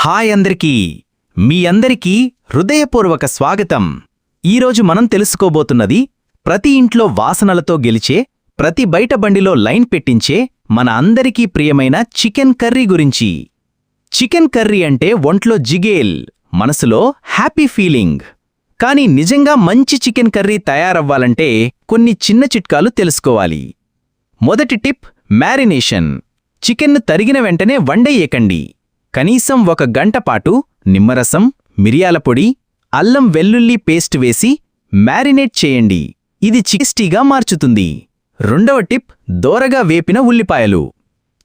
Hi అందరికీ. మీ అందరికీ హృదయపూర్వక స్వాగతం. ఈరోజు మనం తెలుసుకోబోతున్నది ప్రతి ఇంట్లో వాసనలతో గెలిచే ప్రతి బయట బండిలో లైన్ పెట్టించే మన అందరికీ ప్రియమైన చికెన్ కర్రీ గురించి. చికెన్ కర్రీ అంటే ఒంట్లో జిగేల్ మనసులో హ్యాపీ ఫీలింగ్. కానీ నిజంగా మంచి చికెన్ కర్రీ తయారవ్వాలంటే కొన్ని చిన్న చిట్కాలు తెలుసుకోవాలి. మొదటి టిప్ మ్యారినేషన్. చికెన్ను తరిగిన వెంటనే వండేయకండి. కనీసం ఒక గంట పాటు నిమ్మరసం మిరియాల పొడి అల్లం వెల్లుల్లి పేస్ట్ వేసి మ్యారినేట్ చేయండి. ఇది చికిస్టీగా మార్చుతుంది. రెండవ టిప్ దోరగా వేపిన ఉల్లిపాయలు.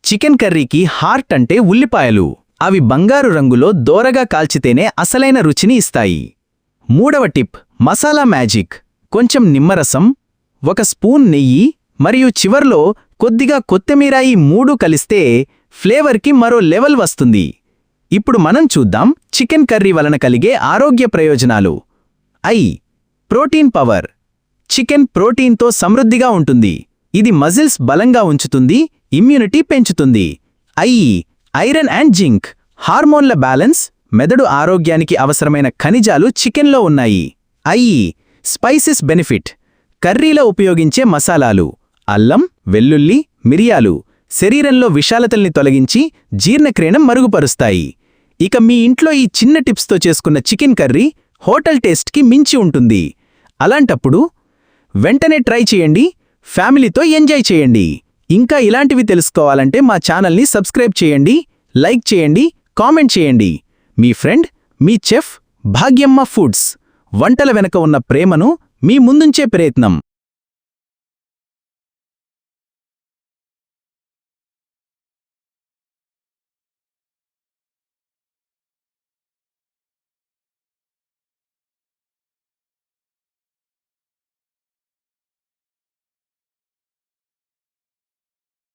చికెన్ కర్రీకి హార్ట్ అంటే ఉల్లిపాయలు. అవి బంగారు రంగులో దోరగా కాల్చితేనే అసలైన రుచిని ఇస్తాయి. మూడవ టిప్ మసాలా మ్యాజిక్. కొంచెం నిమ్మరసం ఒక స్పూన్ నెయ్యి మరియు చివర్లో కొద్దిగా కొత్తిమీర ఈ మూడు కలిస్తే ఫ్లేవర్కి మరో లెవెల్ వస్తుంది. ఇప్పుడు మనం చూద్దాం చికెన్ కర్రీ వలన కలిగే ఆరోగ్య ప్రయోజనాలు. ఐ. Protein power. చికెన్ ప్రోటీన్తో సమృద్ధిగా ఉంటుంది. ఇది మజిల్స్ బలంగా ఉంచుతుంది ఇమ్యూనిటీ పెంచుతుంది. ఐ. Iron and zinc. హార్మోన్ల బ్యాలెన్స్ మెదడు ఆరోగ్యానికి అవసరమైన ఖనిజాలు చికెన్లో ఉన్నాయి. ఐ. Spices benefit. కర్రీలో ఉపయోగించే మసాలాలు. అల్లం వెల్లుల్లి మిరియాలు. శరీరంలో విశాలతల్ని తొలగించి జీర్ణక్రియనం మరుగుపరుస్తాయి. ఇక మీ ఇంట్లో ఈ చిన్న టిప్స్తో చేసుకున్న చికెన్ కర్రీ హోటల్ టేస్ట్కి మించి ఉంటుంది. అలాంటప్పుడు వెంటనే ట్రై చేయండి ఫ్యామిలీతో ఎంజాయ్ చేయండి. ఇంకా ఇలాంటివి తెలుసుకోవాలంటే మా ఛానల్ని సబ్స్క్రైబ్ చేయండి లైక్ చేయండి కామెంట్ చేయండి. మీ ఫ్రెండ్ మీ చెఫ్ భాగ్యమ్మ ఫుడ్స్ వంటల వెనక ఉన్న ప్రేమను మీ ముందుంచే ప్రయత్నం.